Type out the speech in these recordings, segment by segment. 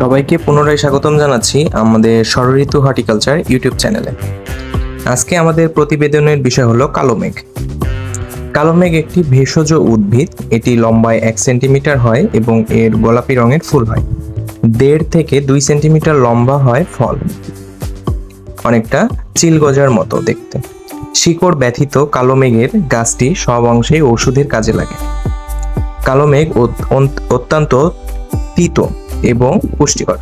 সবাইকে পুনরায় স্বাগতম জানাচ্ছি আমাদের ষড়ঋতু হর্টিকালচার ইউটিউব চ্যানেলে। আজকে আমাদের প্রতিবেদনের বিষয় হলো কালো মেঘ। কালো মেঘ একটি ভেষজ উদ্ভিদ, এটি লম্বায় এক সেন্টিমিটার হয় এবং এর গোলাপি রঙের ফুল হয়। দেড় থেকে দুই সেন্টিমিটার লম্বা হয় ফল। অনেকটা চিল গজার মতো দেখতে। শিকড় ব্যথিত কালো মেঘের গাছটি সব অংশেই ওষুধের কাজে লাগে। কালো মেঘ অত্যন্ত তিতো। এবং পুষ্টিকর।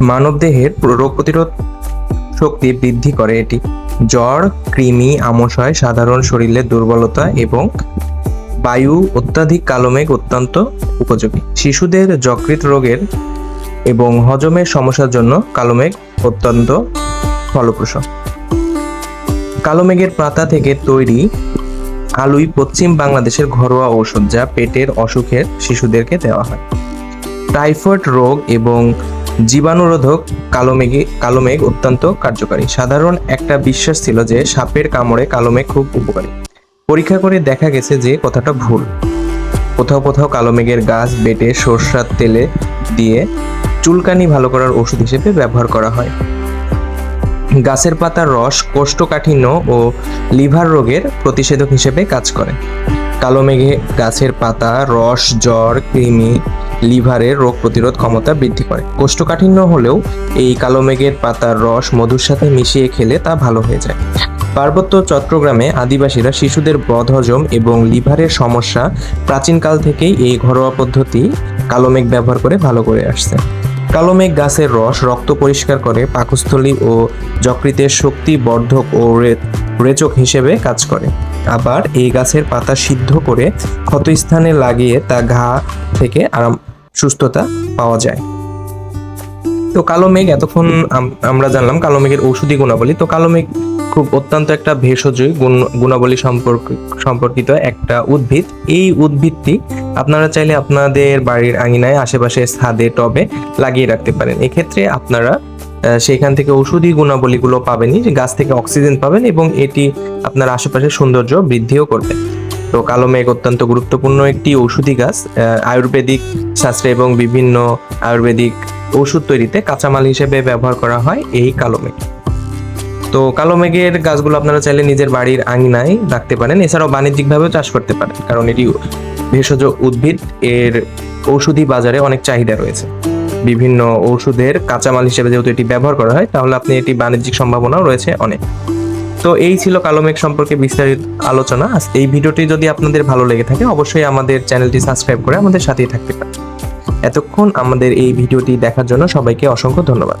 মানবদেহের রোগ প্রতিরোধ শক্তি বৃদ্ধি করে এটি। জ্বর, কৃমি, আমশয়, সাধারণ শরীরের দুর্বলতা এবং বায়ু অত্যাধিক কালো মেঘ অত্যন্ত উপযোগী। শিশুদের যকৃত রোগের এবং হজমের সমস্যার জন্য কালো মেঘ অত্যন্ত ফলপ্রসূ। কালো মেঘের পাতা থেকে তৈরি আলুই পশ্চিম বাংলাদেশের ঘরোয়া ঔষধ যা পেটের অসুখের শিশুদেরকে দেওয়া হয়। টাইফয়েড রোগ এবং জীবাণুরোধক কালো মেঘে কালো মেঘ অত্যন্ত কার্যকারী। সাধারণ একটা বিশ্বাস ছিল যে সাপের কামড়ে কালো মেঘ খুব উপকারী। পরীক্ষা করে দেখা গেছে যে কথাটা ভুল। কোথাও কোথাও কালো মেঘের গাছ বেটে সরষার তেলে দিয়ে চুলকানি ভালো করার ওষুধ হিসেবে ব্যবহার করা হয়। গাছের পাতার রস, কোষ্ঠকাঠিন্য ও লিভার রোগের প্রতিষেধক হিসেবে কাজ করে। কালো মেঘে গাছের পাতা, রস, জ্বর, কৃমি, লিভারের রোগ প্রতিরোধ ক্ষমতা বৃদ্ধি করে। কোষ্ঠকাঠিন্য হলেও এই কালো মেঘের পাতার রস মধুর সাথে মিশিয়ে খেলে তা ভালো হয়ে যায়। পার্বত্য চট্টগ্রামে আদিবাসীরা শিশুদের বদহজম এবং লিভারের সমস্যা প্রাচীনকাল থেকেই এই ঘরোয়া পদ্ধতি কালো মেঘ ব্যবহার করে ভালো করে আসছে। কালো মেঘ গাছের রস রক্ত পরিষ্কার করে পাকস্থলী ও যকৃতের শক্তি বর্ধক ও রেচক হিসেবে কাজ করে। আবার এই গাছের পাতা সিদ্ধ করে ক্ষতস্থানে লাগিয়ে তা ঘা থেকে আরাম সুস্থতা পাওয়া যায়। তো কালো মেঘ এতক্ষণ আম- আমরা জানলাম কালো মেঘের ঔষধি গুণাবলী। তো কালো মেঘ খুব অত্যন্ত একটা ভেষজ গুণ- গুণাবলী সম্পর্ক, সম্পর্কিত একটা উদ্ভিদ। এই উদ্ভিদটি আপনারা চাইলে আপনাদের বাড়ির আঙিনায়, আশেপাশে ছাদে, টবে লাগিয়ে রাখতে পারেন। এক্ষেত্রে আপনারা সেখান থেকে ঔষধি গুণাবলীগুলো পাবেনই গাছ থেকে অক্সিজেন পাবেন এবং এটি আপনার আশেপাশের সৌন্দর্য বৃদ্ধিও করবে। তো কালো মেঘ অত্যন্ত গুরুত্বপূর্ণ একটি ঔষধি গাছ। আয়ুর্বেদিক শাস্ত্রে এবং বিভিন্ন আয়ুর্বেদিক ওষুধ তৈরিতে কাঁচামাল হিসেবে ব্যবহার করা হয় এই কালো মেঘ। তো কালো মেঘের গাছগুলো আপনারা চাইলে নিজের বাড়ির আঙিনায় রাখতে পারেন। এছাড়াও বাণিজ্যিকভাবেও চাষ করতে পারেন, কারণ এটি ভেষজ উদ্ভিদ। এর ঔষধি বাজারে অনেক চাহিদা রয়েছে। বিভিন্ন ওষুধের কাঁচামাল হিসেবে যেহেতু এটি ব্যবহার করা হয়, তাহলে আপনি এটি বাণিজ্যিক সম্ভাবনাও রয়েছে অনেক। তো এই ছিল কালো মেঘ সম্পর্কে বিস্তারিত আলোচনা। এই ভিডিওটি যদি আপনাদের ভালো লেগে থাকে, অবশ্যই আমাদের চ্যানেলটি সাবস্ক্রাইব করে আমাদের সাথেই থাকতে পারেন। এতক্ষণ আমাদের এই ভিডিওটি দেখার জন্য সবাইকে অসংখ্য ধন্যবাদ।